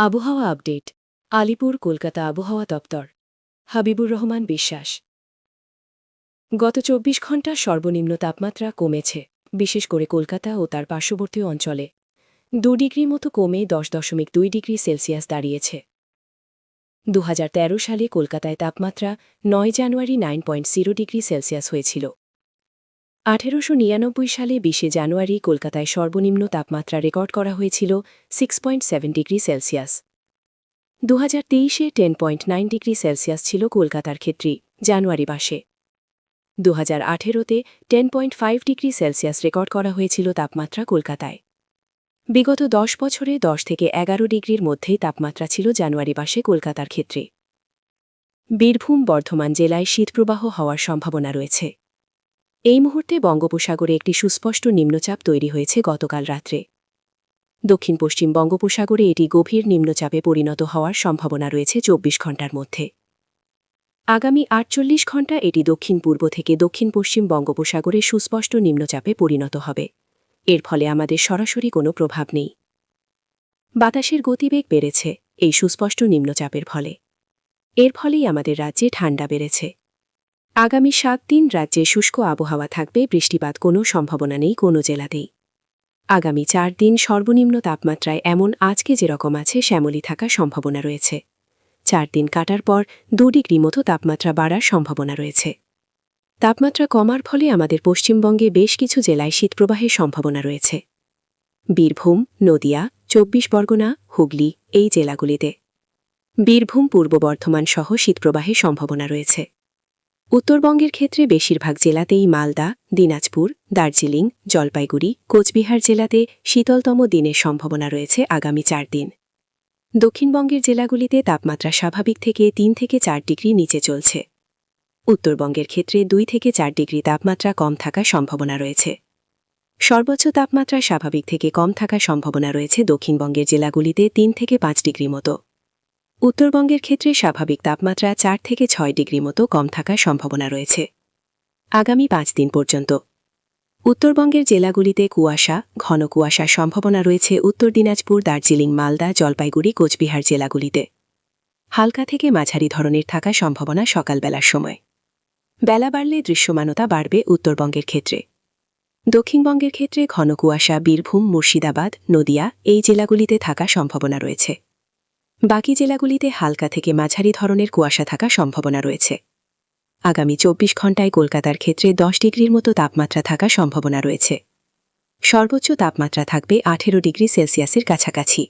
আবহাওয়া আপডেট। আলিপুর, কলকাতা আবহাওয়া দপ্তর। হাবিবুর রহমান বিশ্বাস। গত চব্বিশ ঘণ্টা সর্বনিম্ন তাপমাত্রা কমেছে। বিশেষ করে কলকাতা ও তার পার্শ্ববর্তী অঞ্চলে। দু ডিগ্রি মতো কমে দশ দশমিক দুই ডিগ্রি সেলসিয়াস দাঁড়িয়েছে। দু হাজার তেরো সালে কলকাতায় তাপমাত্রা নয় জানুয়ারি nine point zero degree Celsius হয়েছিল। আঠেরোশো নিরানব্বই সালে বিশে জানুয়ারি কলকাতায় সর্বনিম্ন তাপমাত্রা রেকর্ড করা হয়েছিল six point seven degree Celsius দু হাজার তেইশে ten point nine degree Celsius ছিল কলকাতার ক্ষেত্রে, জানুয়ারি মাসে। দু হাজার আঠেরোতে ten point five degree Celsius record করা হয়েছিল তাপমাত্রা কলকাতায়। বিগত দশ বছরে দশ থেকে এগারো ডিগ্রির মধ্যেই তাপমাত্রা ছিল জানুয়ারি মাসে কলকাতার ক্ষেত্রে। বীরভূম বর্ধমান জেলায় শীতপ্রবাহ হওয়ার সম্ভাবনা রয়েছে। এই মুহূর্তে বঙ্গোপসাগরে একটি সুস্পষ্ট নিম্নচাপ তৈরি হয়েছে গতকাল রাত্রে। দক্ষিণ পশ্চিম বঙ্গোপসাগরে এটি গভীর নিম্নচাপে পরিণত হওয়ার সম্ভাবনা রয়েছে চব্বিশ ঘণ্টার মধ্যে। আগামী আটচল্লিশ ঘণ্টা এটি দক্ষিণ পূর্ব থেকে দক্ষিণ পশ্চিম বঙ্গোপসাগরে সুস্পষ্ট নিম্নচাপে পরিণত হবে। এর ফলে আমাদের সরাসরি কোনো প্রভাব নেই। বাতাসের গতিবেগ বেড়েছে, এই সুস্পষ্ট নিম্নচাপের ফলে। এর ফলেই আমাদের রাজ্যে ঠান্ডা বেড়েছে। আগামী সাত দিন রাজ্যে শুষ্ক আবহাওয়া থাকবে, বৃষ্টিপাত কোনো সম্ভাবনা নেই, কোনো জেলাতেই আগামী চার দিন সর্বনিম্ন তাপমাত্রায় এমন আজকে যেরকম আছে, শ্যামলি থাকা সম্ভাবনা রয়েছে। চার দিন কাটার পর দু ডিগ্রি মতো তাপমাত্রা বাড়ার সম্ভাবনা রয়েছে। তাপমাত্রা কমার ফলে আমাদের পশ্চিমবঙ্গে বেশ কিছু জেলায় শীতপ্রবাহের সম্ভাবনা রয়েছে। বীরভূম, নদিয়া, চব্বিশ পরগনা, হুগলি এই জেলাগুলিতে। বীরভূম পূর্ব বর্ধমান সহ শীতপ্রবাহের সম্ভাবনা রয়েছে। উত্তরবঙ্গের ক্ষেত্রে বেশিরভাগ জেলাতেই মালদা, দিনাজপুর, দার্জিলিং, জলপাইগুড়ি, কোচবিহার জেলাতে শীতলতম দিনের সম্ভাবনা রয়েছে আগামী চার দিন। দক্ষিণবঙ্গের জেলাগুলিতে তাপমাত্রা স্বাভাবিক থেকে তিন থেকে চার ডিগ্রি নিচে চলছে। উত্তরবঙ্গের ক্ষেত্রে দুই থেকে চার ডিগ্রি তাপমাত্রা কম থাকার সম্ভাবনা রয়েছে। সর্বোচ্চ তাপমাত্রা স্বাভাবিক থেকে কম থাকার সম্ভাবনা রয়েছে দক্ষিণবঙ্গের জেলাগুলিতে তিন থেকে পাঁচ ডিগ্রি মতো। উত্তরবঙ্গের ক্ষেত্রে স্বাভাবিক তাপমাত্রা চার থেকে ছয় ডিগ্রি মতো কম থাকার সম্ভাবনা রয়েছে। আগামী পাঁচ দিন পর্যন্ত। উত্তরবঙ্গের জেলাগুলিতে কুয়াশা, ঘন কুয়াশার সম্ভাবনা রয়েছে উত্তর দিনাজপুর, দার্জিলিং, মালদা, জলপাইগুড়ি, কোচবিহার জেলাগুলিতে। হালকা থেকে মাঝারি ধরনের থাকা সম্ভাবনা সকালবেলার সময়। বেলা বাড়লে দৃশ্যমানতা বাড়বে উত্তরবঙ্গের ক্ষেত্রে। দক্ষিণবঙ্গের ক্ষেত্রে ঘন কুয়াশা, বীরভূম, মুর্শিদাবাদ, নদিয়া এই জেলাগুলিতে থাকা সম্ভাবনা রয়েছে। বাকি জেলাগুলিতে হালকা থেকে মাঝারি ধরনের কুয়াশা থাকা সম্ভাবনা রয়েছে। আগামী চব্বিশ ঘণ্টায় কলকাতার ক্ষেত্রে দশ ডিগ্রির মতো তাপমাত্রা থাকা সম্ভাবনা রয়েছে। সর্বোচ্চ তাপমাত্রা থাকবে আঠেরো ডিগ্রি সেলসিয়াসের কাছাকাছি।